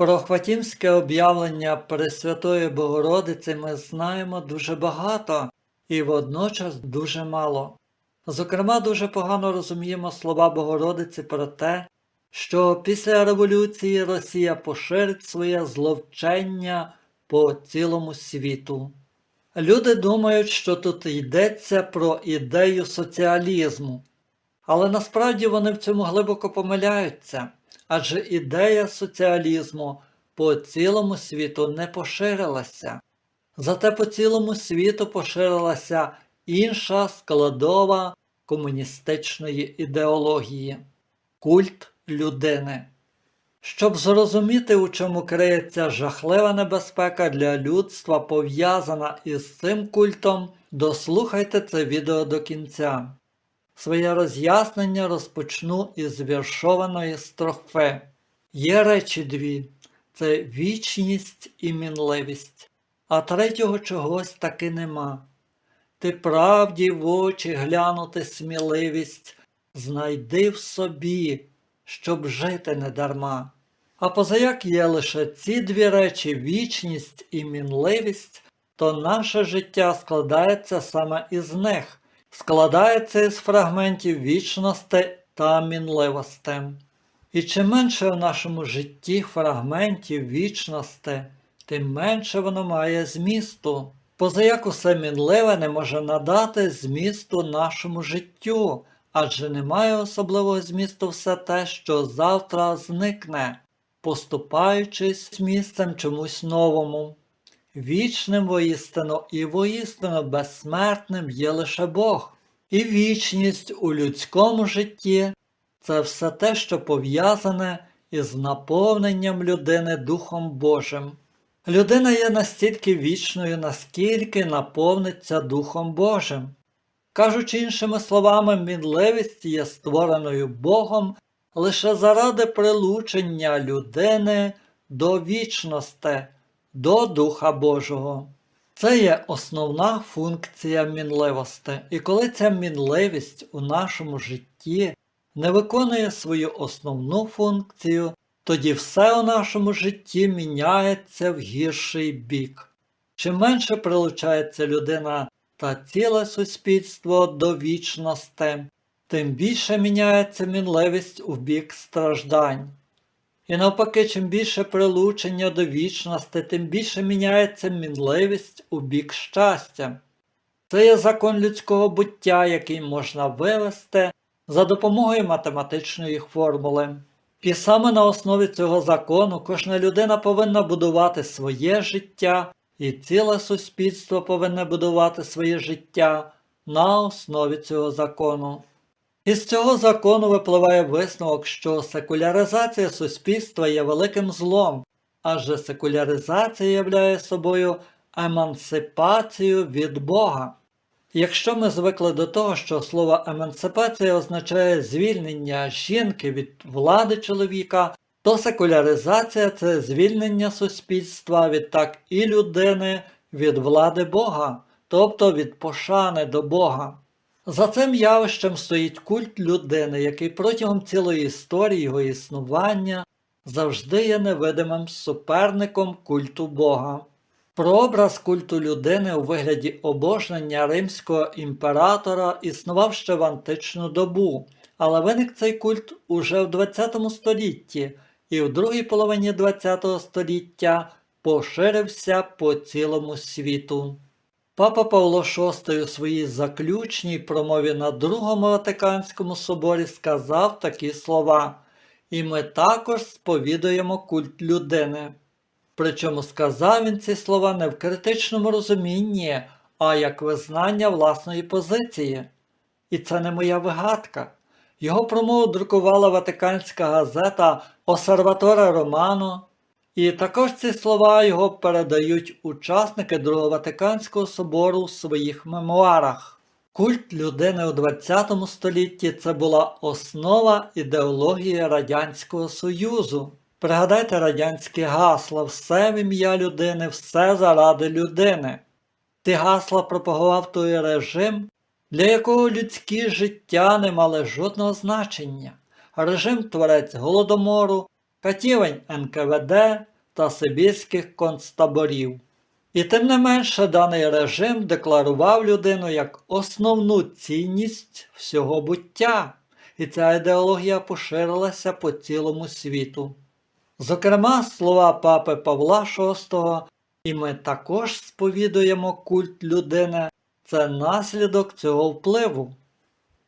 Про Хватімське об'явлення Пресвятої Богородиці ми знаємо дуже багато і водночас дуже мало. Зокрема, дуже погано розуміємо слова Богородиці про те, що після революції Росія поширить своє зловчення по цілому світу. Люди думають, що тут йдеться про ідею соціалізму, але насправді вони в цьому глибоко помиляються, адже ідея соціалізму по цілому світу не поширилася. Зате по цілому світу поширилася інша складова комуністичної ідеології культ людини. Щоб зрозуміти, у чому криється жахлива небезпека для людства, пов'язана із цим культом, дослухайте це відео до кінця. Своє роз'яснення розпочну із віршованої строфи. Є речі дві це вічність і мінливість, а третього чогось таки нема. Ти правді в очі глянути сміливість, знайди в собі, щоб жити не дарма. А позаяк є лише ці дві речі вічність і мінливість, то наше життя складається саме із них, складається із фрагментів вічності та мінливості. І чим менше в нашому житті фрагментів вічності, тим менше воно має змісту. Позаяк усе мінливе не може надати змісту нашому життю, адже немає особливого змісту все те, що завтра зникне, поступаючись місцем чомусь новому. Вічним воістину і воістину безсмертним є лише Бог, і вічність у людському житті це все те, що пов'язане із наповненням людини Духом Божим. Людина є настільки вічною, наскільки наповниться Духом Божим. Кажучи іншими словами, мінливість є створеною Богом лише заради прилучення людини до вічності, до Духа Божого. Це є основна функція мінливості, і коли ця мінливість у нашому житті не виконує свою основну функцію, тоді все у нашому житті міняється в гірший бік. Чим менше прилучається людина та ціле суспільство до вічності, тим більше міняється мінливість у бік страждань. І навпаки, чим більше прилучення до вічності, тим більше міняється мінливість у бік щастя. Це є закон людського буття, який можна вивести за допомогою математичної формули. І саме на основі цього закону кожна людина повинна будувати своє життя, і ціле суспільство повинне будувати своє життя на основі цього закону. Із цього закону випливає висновок, що секуляризація суспільства є великим злом, адже секуляризація являє собою емансипацію від Бога. Якщо ми звикли до того, що слово емансипація означає звільнення жінки від влади чоловіка, то секуляризація це звільнення суспільства відтак і людини від влади Бога, тобто від пошани до Бога. За цим явищем стоїть культ людини, який протягом цілої історії його існування завжди є невидимим суперником культу Бога. Прообраз культу людини у вигляді обожнення римського імператора існував ще в античну добу, але виник цей культ уже в ХХ столітті і в другій половині ХХ століття поширився по цілому світу. Папа Павло VI у своїй заключній промові на Другому Ватиканському соборі сказав такі слова, і ми також сповідуємо культ людини. Причому сказав він ці слова не в критичному розумінні, а як визнання власної позиції. І це не моя вигадка. Його промову друкувала Ватиканська газета Осерваторе Романо, і також ці слова його передають учасники Другого Ватиканського собору в своїх мемуарах. Культ людини у ХХ столітті це була основа ідеології Радянського Союзу. Пригадайте радянські гасла все в ім'я людини, все заради людини. Ці гасла пропагував той режим, для якого людські життя не мали жодного значення. Режим творець Голодомору, катівень НКВД, та сибірських концтаборів. І тим не менше даний режим декларував людину як основну цінність всього буття, і ця ідеологія поширилася по цілому світу. Зокрема, слова папи Павла VI, і ми також сповідуємо культ людини, це наслідок цього впливу.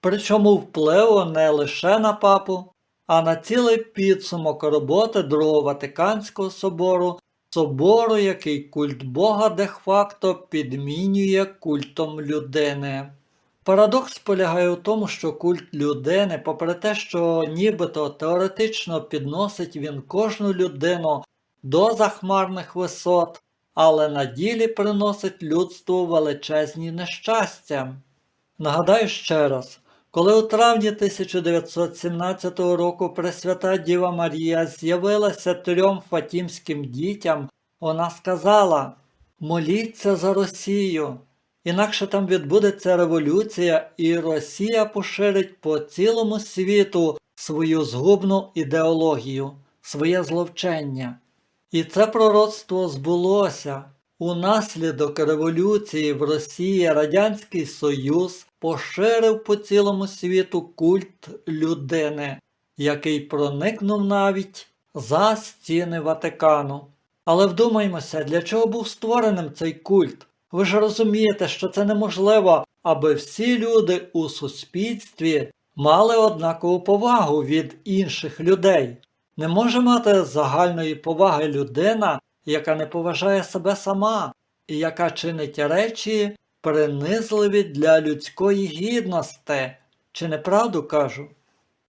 Причому впливу не лише на папу, а на цілий підсумок роботи Другого Ватиканського собору, собору, який культ Бога де-факто підмінює культом людини. Парадокс полягає у тому, що культ людини, попри те, що нібито теоретично підносить він кожну людину до захмарних висот, але на ділі приносить людству величезні нещастя. Нагадаю ще раз, коли у травні 1917 року Пресвята Діва Марія з'явилася трьом фатімським дітям, вона сказала: Моліться за Росію, інакше там відбудеться революція, і Росія поширить по цілому світу свою згубну ідеологію, своє зловчення. І це пророцтво збулося. Унаслідок революції в Росії Радянський Союз поширив по цілому світу культ людини, який проникнув навіть за стіни Ватикану. Але вдумаймося, для чого був створеним цей культ? Ви ж розумієте, що це неможливо, аби всі люди у суспільстві мали однакову повагу від інших людей. Не може мати загальної поваги людина, яка не поважає себе сама, і яка чинить речі принизливі для людської гідності, чи неправду кажу?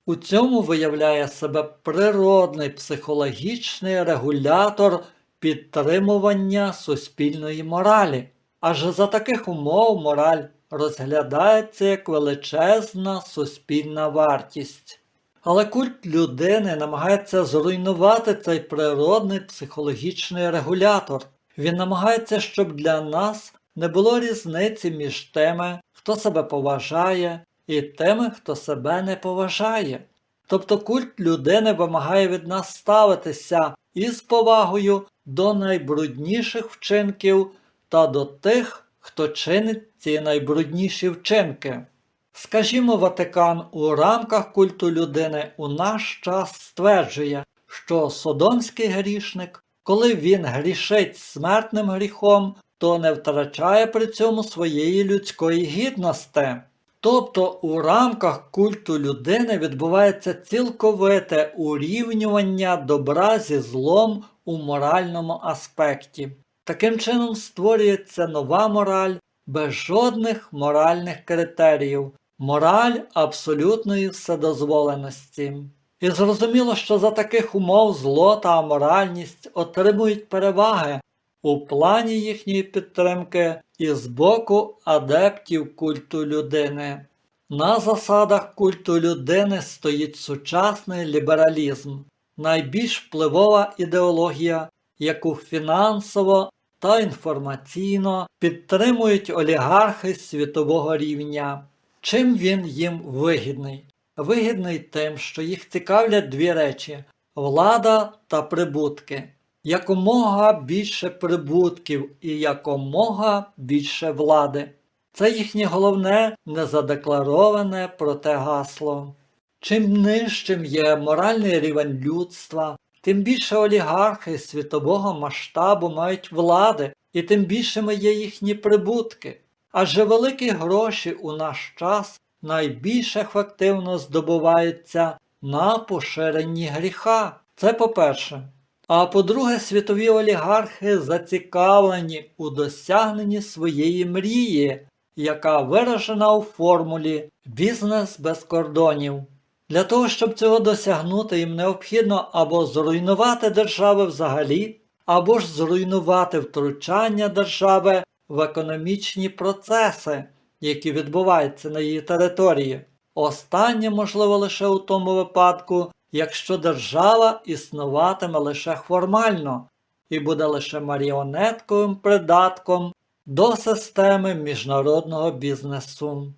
У цьому виявляє себе природний психологічний регулятор підтримування суспільної моралі. Аж за таких умов мораль розглядається як величезна суспільна вартість. Але культ людини намагається зруйнувати цей природний психологічний регулятор. Він намагається, щоб для нас не було різниці між тими, хто себе поважає, і тими, хто себе не поважає. Тобто культ людини вимагає від нас ставитися із повагою до найбрудніших вчинків та до тих, хто чинить ці найбрудніші вчинки. Скажімо, Ватикан у рамках культу людини у наш час стверджує, що содомський грішник, коли він грішить смертним гріхом, то не втрачає при цьому своєї людської гідності. Тобто у рамках культу людини відбувається цілковите урівнювання добра зі злом у моральному аспекті. Таким чином створюється нова мораль без жодних моральних критеріїв, мораль абсолютної вседозволеності. І зрозуміло, що за таких умов зло та аморальність отримують переваги у плані їхньої підтримки і з боку адептів культу людини. На засадах культу людини стоїть сучасний лібералізм, найбільш впливова ідеологія, яку фінансово та інформаційно підтримують олігархи світового рівня. Чим він їм вигідний? Вигідний тим, що їх цікавлять дві речі влада та прибутки. Якомога більше прибутків і якомога більше влади. Це їхнє головне незадеклароване проте гасло. Чим нижчим є моральний рівень людства, тим більше олігархи світового масштабу мають влади, і тим більшими є їхні прибутки. Адже великі гроші у наш час найбільш ефективно здобуваються на поширенні гріха. Це по-перше. А по-друге, світові олігархи зацікавлені у досягненні своєї мрії, яка виражена у формулі бізнес без кордонів. Для того, щоб цього досягнути, їм необхідно або зруйнувати держави взагалі, або ж зруйнувати втручання держави в економічні процеси, які відбуваються на її території. Останнє можливо лише у тому випадку, якщо держава існуватиме лише формально і буде лише маріонетковим придатком до системи міжнародного бізнесу.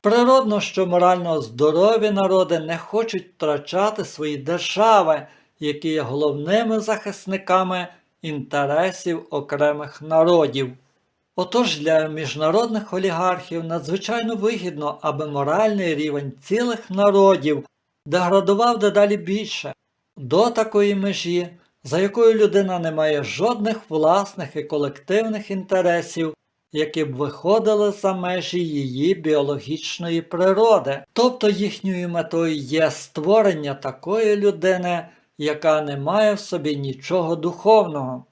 Природно, що морально здорові народи не хочуть втрачати свої держави, які є головними захисниками інтересів окремих народів. Отож для міжнародних олігархів надзвичайно вигідно, аби моральний рівень цілих народів деградував дедалі більше до такої межі, за якою людина не має жодних власних і колективних інтересів, які б виходили за межі її біологічної природи. Тобто їхньою метою є створення такої людини, яка не має в собі нічого духовного.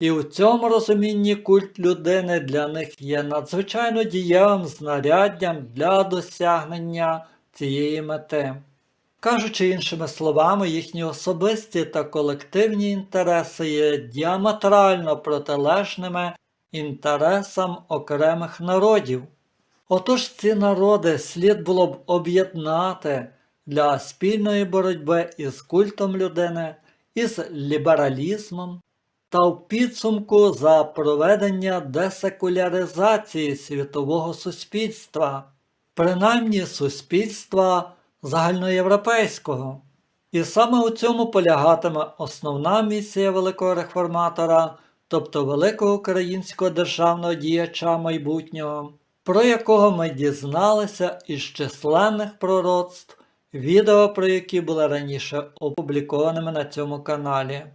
І у цьому розумінні культ людини для них є надзвичайно дієвим знаряддям для досягнення цієї мети. Кажучи іншими словами, їхні особисті та колективні інтереси є діаметрально протилежними інтересам окремих народів. Отож ці народи слід було б об'єднати для спільної боротьби із культом людини, із лібералізмом та в підсумку за проведення десекуляризації світового суспільства, принаймні суспільства загальноєвропейського. І саме у цьому полягатиме основна місія великого реформатора, тобто великого українського державного діяча майбутнього, про якого ми дізналися із численних пророцтв, відео про які були раніше опублікованими на цьому каналі.